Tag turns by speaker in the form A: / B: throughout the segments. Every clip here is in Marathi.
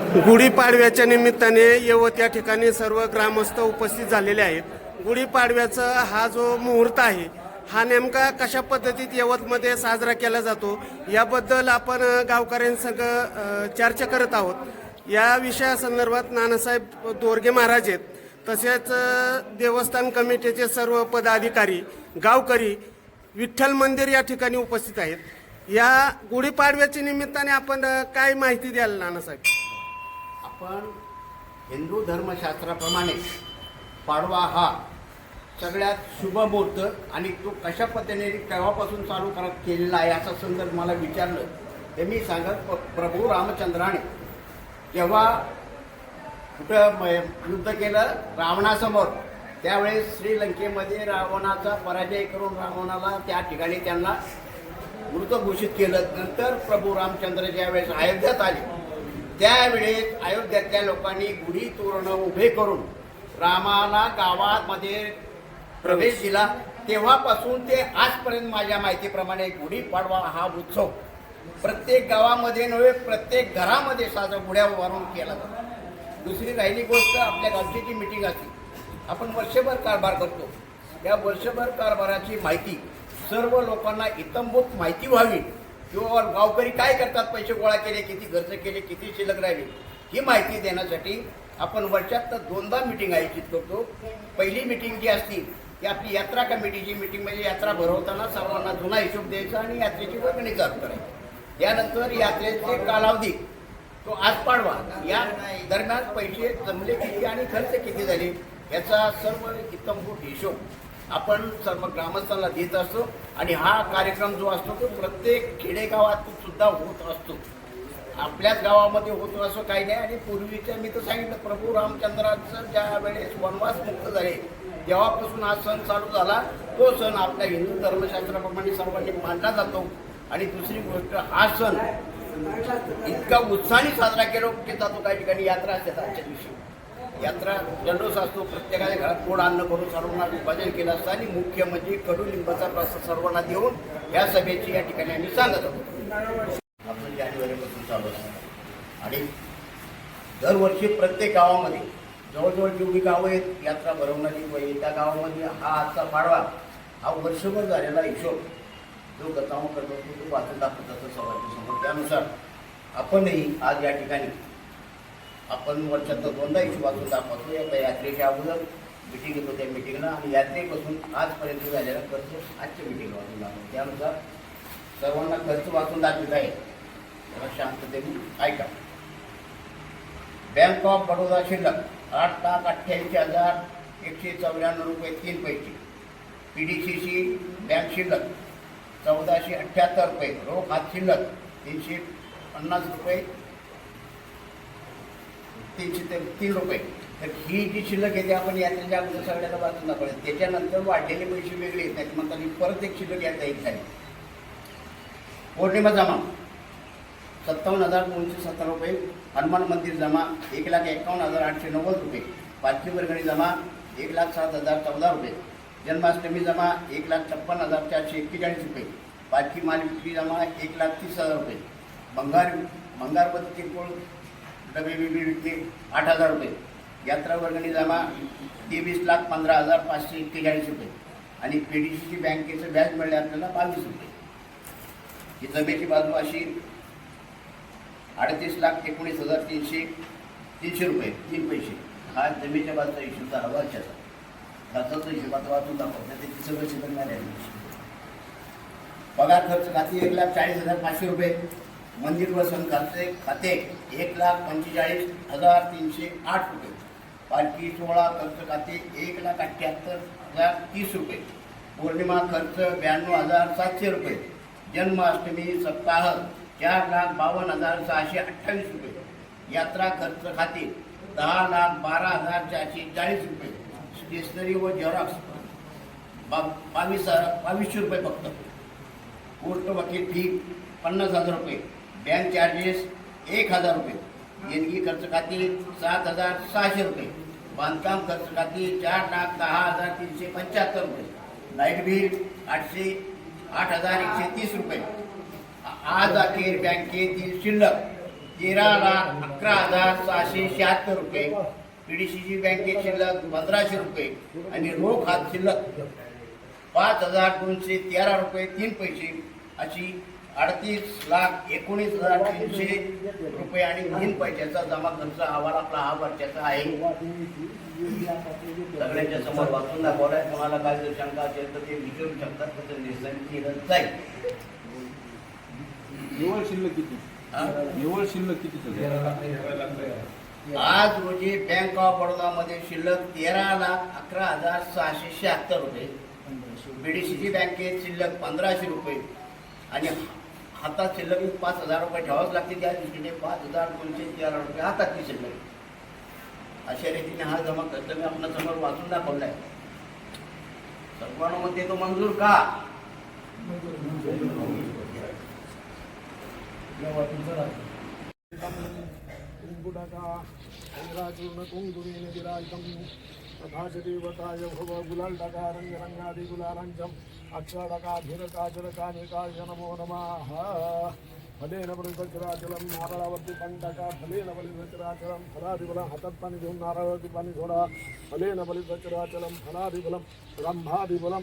A: गुढीपाडव्याच्या निमित्ताने यवत या ठिकाणी सर्व ग्रामस्थ उपस्थित झालेले आहेत. गुढीपाडव्याचा हा जो मुहूर्त आहे हा नेमका कशा पद्धतीत यवतमध्ये साजरा केला जातो याबद्दल आपण गावकऱ्यांसंग चर्चा करत आहोत. या विषयासंदर्भात नानासाहेब दोरगे महाराज आहेत. तसेच देवस्थान कमिटीचे सर्व पदाधिकारी गावकरी विठ्ठल मंदिर या ठिकाणी उपस्थित आहेत. या गुढीपाडव्याच्या निमित्ताने आपण काय माहिती द्याल नानासाहेब?
B: पण हिंदू धर्मशास्त्राप्रमाणे पाडवा हा सगळ्यात शुभ मुहूर्त आणि तो कशा पद्धतीने केव्हापासून चालू करत केलेला आहे असा संदर्भ मला विचारलं. ते मी सांगत प- प्रभू रामचंद्राने जेव्हा कुठं युद्ध केलं रावणासमोर त्यावेळेस श्रीलंकेमध्ये रावणाचा पराजय करून रावणाला त्या ठिकाणी त्यांना मृत घोषित केलं. नंतर प्रभू रामचंद्र ज्यावेळेस अयोध्यात आले त्यावेळेस अयोध्यातल्या लोकांनी गुढी तोरण उभे करून रामाला गावामध्ये प्रवेश दिला. तेव्हापासून ते आजपर्यंत माझ्या माहितीप्रमाणे गुढीपाडवा हा उत्सव प्रत्येक गावामध्ये नव्हे प्रत्येक घरामध्ये साजरा गुढ्या उभारून केला जातो. दुसरी राहिली गोष्ट आपल्या गावची जी मिटिंग असते आपण वर्षभर कारभार करतो. या वर्षभर कारभाराची माहिती सर्व लोकांना इतंभूत माहिती व्हावी. किंवा गावकरी काय करतात? पैसे गोळा केले किती खर्च केले किती शिल्लक राहिले? ही माहिती देण्यासाठी आपण वर्षात तर दोनदा मिटिंग आयोजित करतो. पहिली मिटिंग जी असती ती आपली यात्रा कमिटीची मिटिंग म्हणजे यात्रा भरवताना सर्वांना जुना हिशोब द्यायचा आणि यात्रेची वर्गणी चालू करायची यानंतर यात्रेचे कालावधी तो आज पाडवा. या दरम्यान पैसे जमले किती आणि खर्च किती झाले? याचा सर्व इतंभूत हिशोब. आपण सर्व ग्रामस्थांना देत असतो आणि हा कार्यक्रम जो असतो तो प्रत्येक खेडेगावात सुद्धा होत असतो. आपल्याच गावामध्ये होतो असं काही नाही आणि पूर्वीच्या मी तर सांगितलं प्रभू रामचंद्राचं ज्या वेळेस वनवास मुक्त झाले तेव्हापासून हा सण चालू झाला. तो सण आपल्या हिंदू धर्मशास्त्राप्रमाणे सर्वांनी मानला जातो. आणि दुसरी गोष्ट हा सण इतका उत्साहाने साजरा केला की जातो काही ठिकाणी यात्रा असतात आजच्या दिवशी. यात्रा जल्लोष असतो प्रत्येकाच्या घरात गोड अन्न करून सर्वांना विभाजन केलं असतं आणि मुख्य म्हणजे कडुलिंबाचा प्रसाद सर्वांना देऊन या सभेची या ठिकाणी आम्ही सांगत आहोत. आपण जानेवारीपासून चालू असतो. आणि दरवर्षी प्रत्येक गावामध्ये जवळजवळ जेवढी गावं आहेत यात्रा भरवणारी व त्या गावामध्ये हा आजचा पाडवा हा वर्षभर झालेला हिशोब जो गताव करत असतो तो वाचून दाखवत असतो सर्वांच्या समोर. त्यानुसार आपणही आज या ठिकाणी आपण वर्षात दोनदा इशू वाचून दाखवतो या यात्रेच्या अगोदर मिटिंग येतो त्या मिटिंगला आणि यात्रेपासून आजपर्यंत झालेला खर्च आजच्या मिटिंगला वाचून दाखवतो. त्यानुसार सर्वांना खर्च वाचून दाखवत आहे. त्याला शांततेने ऐका. बँक ऑफ बडोदा शिल्लक आठ लाख अठ्ठ्याऐंशी हजार एकशे चौऱ्याण्णव रुपये तीन पैसे. P D C C bank शिल्लक चौदाशे अठ्ठ्याहत्तर रुपये. रोख हात शिल्लक तीनशे पन्नास रुपये. तीनशे ते तीन रुपये. तर ही जी शिल्लक येते आपण यात्रेच्या अगोदर सगळ्याला वाचून दाखवले. त्याच्यानंतर वाढलेले पैसे वेगळे आहेत. त्याच्यानंतर परत एक शिल्लक यात्रा एक झाली. पौर्णिमा जमा. सत्तावन्न हजार दोनशे सत्तर रुपये. हनुमान मंदिर जमा. एक लाख एकावन्न हजार आठशे नव्वद रुपये. पाचवी वर्गणी जमा. एक लाख सात हजार चौदा रुपये. जन्माष्टमी जमा. एक लाख छप्पन हजार चारशे एक्केचाळीस रुपये. पाचवी माल विक्री जमा. एक लाख तीस हजार रुपये. भंगार भंगारपती किरकोळ डबे बिबी विक्री आठ हजार रुपये. यात्रा वर्गणी जमा तेवीस लाख पंधरा हजार पाचशे एक्केचाळीस रुपये. आणि पी डी सी बँकेचं व्याज मिळले आपल्याला बावीस रुपये. ही जमेची बाजू अशी अडतीस लाख एकोणीस हजार तीनशे तीनशे रुपये तीन पैसे. हा जमेच्या बाजूचा हिशोब झाला वर्षाचा खर्चाचा हिशोबाचा वाचून दाखवतो त्याची सगळं शिकण नाही पगार खर्च खाते एक लाख चाळीस हजार पाचशे रुपये. मंदिर वसन खाते खाते एक लाख पंचेचाळीस हजार तीनशे आठ रुपये. पालखी सोहळा खर्च खाते एक लाख अठ्ठ्याहत्तर हजार तीस रुपये. पौर्णिमा खर्च ब्याण्णव हजार सातशे रुपये. जन्माष्टमी सप्ताह चार लाख बावन्न हजार सहाशे अठ्ठावीस रुपये. यात्रा खर्च खाते दहा लाख बारा हजार चारशे चाळीस रुपये. स्टेशनरी व झेरॉक्स बा बावीस बावीसशे रुपये फक्त. कोर्ट वकील फी पन्नास हजार रुपये. बँक चार्जेस एक हजार रुपये. देणगी खर्च खाती सात हजार सहाशे रुपये. बांधकाम खर्च खाती चार लाख दहा हजार तीनशे पंच्याहत्तर रुपये. लाइट बिल आठशे आठ हजार एकशे तीस रुपये. आज अखेर बँकेतील शिल्लक तेरा लाख अकरा हजार सहाशे शहात्तर रुपये. पीडीसीजी बँकेत शिल्लक पंधराशे रुपये आणि रोख हात शिल्लक पाच हजार दोनशे तेरा रुपये तीन पैसे अशी अडतीस लाख एकोणीस हजार तीनशे रुपये आणि तीन पैशाचा जमा खर्च अहवाल आपला हा वर्षाचा आहे. सगळ्यांच्या समोर वाचून दाखवलाय. कोणाला काय जर शंका असेल तर ते विचारू शकतात. त्याचं निरसन केलं जाईल.
C: निव्वळ शिल्लक किती?
B: हा?
C: निव्वळ शिल्लक किती
B: आज रोजी बँक ऑफ बडोदामध्ये शिल्लक तेरा लाख अकरा हजार सहाशे शहात्तर रुपये. बीडीसीजी बँकेत शिल्लक पंधराशे रुपये. आणि हातात शिल्लक पाच हजार रुपये ठेवावंच लागते त्या दृष्टीने पाच हजार दोनशे तेरा रुपये हातातली शिल्लक अशा रीतीने हा जमा खर्च मी आपल्यासमोर वाचून दाखवलाय. सर्वांमध्ये तो मंजूर का?
D: कुंकुटका अंगाचूर्ण कुंकुरीन विराजितं तथा च देवताय भव गुलालटका रङ्गरङ्गादि गुलालञ्चम् अक्षरकाधिरकाचरकानिकाय नमो नमः फलेन बलिवज्राचलं नारळावरती पंटका फलेन बलिवज्राचलं फलादिबलं हातात पाणी घेऊन नारळावरती पाणी सोडा फलेन बलिवज्राचलं फलादिबलं ब्रह्मादिबलं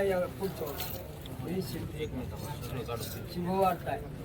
E: या. हे शिव- आहे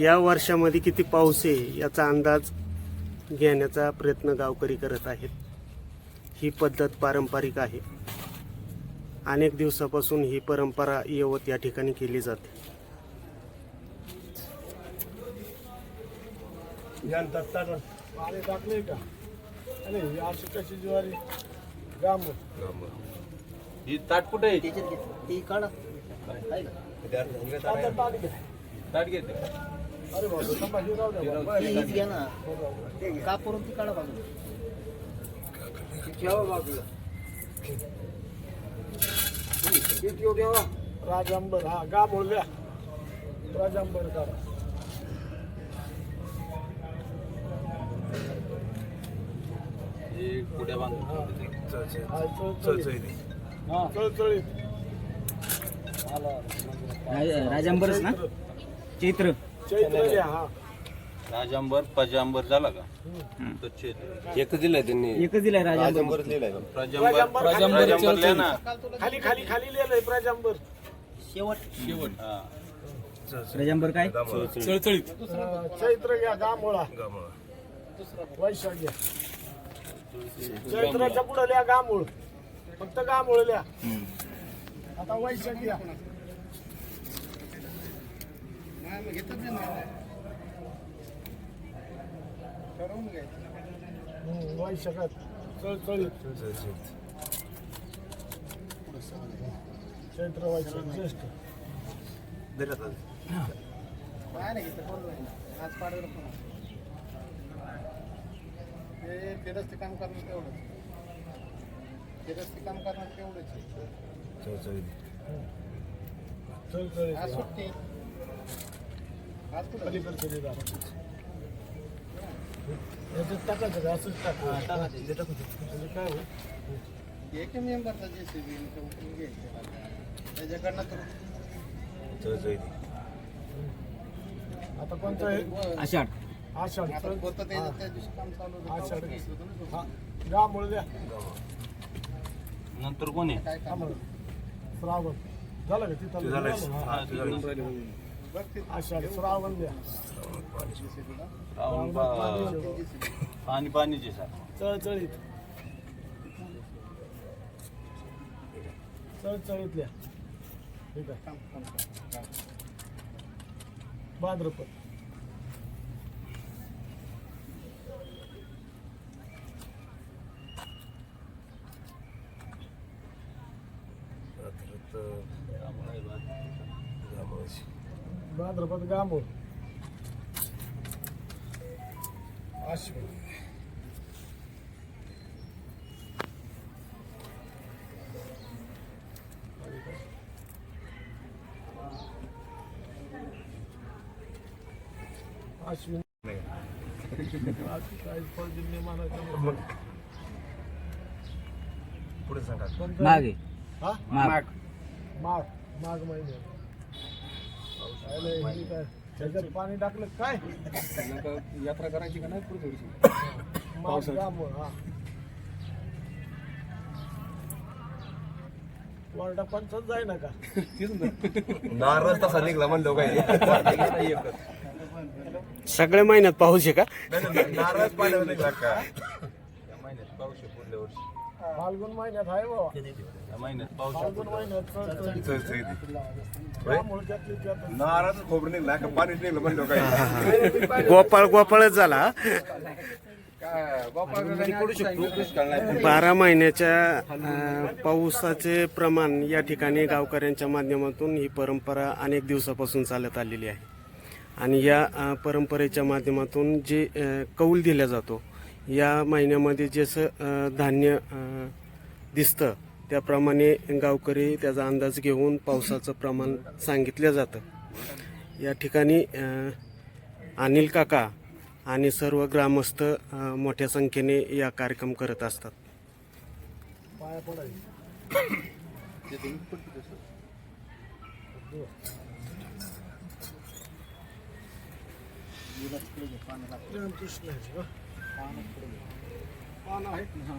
A: या वर्षामध्ये किती पाऊस आहे याचा अंदाज घेण्याचा प्रयत्न गावकरी करत आहेत. ही पद्धत पारंपरिक आहे. अनेक दिवसापासून ही परंपरा यवत या ठिकाणी केली जाते.
D: पाणी टाकले का? अरे ही अशी कशी ज्वारी?
C: ही ताट कुठे आहे?
D: ताट
C: घेते.
D: राजांबर. हा गा बोलल्या राजांबर करा
C: बांधून.
E: राजांबरच ना? चैत्र.
D: चैत्र हा.
C: राजांबर पजांबर झाला का? तो छेद एकच दिलाय त्यांनी.
E: एकच दिलाय राजांबर.
C: प्रजांबर
D: राजांबर
C: प्रजांबर ना.
D: खाली खाली खाली लिहिलंय राजांबर.
C: शेवट. हा.
E: राजांबर काय?
C: चळचळीत.
D: हा, चैत्र घ्या गामोळा. वैशाख घ्या चैत्राच्या पुढे लिहा गामूळ. फक्त गामूळ लिहा. आता वैशाख वैशाखात चैत्र वैशाख ज्येष्ठ.
F: ते तेरस्ते काम करणं तेवढंच. तेरस्ते काम करणं तेवढंच आहे. आज. सुट्टी आज कुठं?
D: म्हणजे
F: एक मेंबरचा जे सी बी घ्यायचं त्याच्याकडनं तर
D: आता कोणतं आहे? हा.
C: नंतर कोण आहे.
D: श्रावण. झालं का तिथं? आषाढ. श्रावण द्या.
C: पा- पाणी पाणीचे सर
D: चळचळीत. चळचळीतल्या. ठीक आहे. भाद्रपद. भाद्रपद गांबूळ अश्विन. अश्विन.
F: पुढे सांगा?
E: मागे.
D: हा?
E: माग.
D: माघ माघ महिन्यात त्याच्यात पाणी टाकलं काय?
F: यात्रा करायची का नाही पुढे थोडीशी?
D: हा. वरडा पंचच जाय ना का
F: नारळ तसा निघला म्हणलं काही
A: सगळ्या महिन्यात पाऊस आहे का?
F: पाण्याला निघला का
C: महिन्यात पाऊस आहे पुढल्या वर्षी
D: फाल्गुन महिन्यात आहे बाबा
C: महिन्यात
F: नारळ खोबरं निघला का पाणी निघलं म्हणलं
A: गोपाळ गोपाळच झाला बारा महिन्याच्या अं, पावसाचे प्रमाण या ठिकाणी गावकऱ्यांच्या माध्यमातून ही परंपरा अनेक दिवसापासून चालत आलेली आहे. आणि या परंपरेच्या माध्यमातून जे कौल दिला जातो या महिन्यामध्ये जसं धान्य दिसतं त्याप्रमाणे गावकरी त्याचा अंदाज घेऊन पावसाचं प्रमाण सांगितलं जातं. या ठिकाणी अनिल काका आणि सर्व ग्रामस्थ मोठ्या संख्येने या कार्यक्रम करत असतात.
D: पाया आहेत ना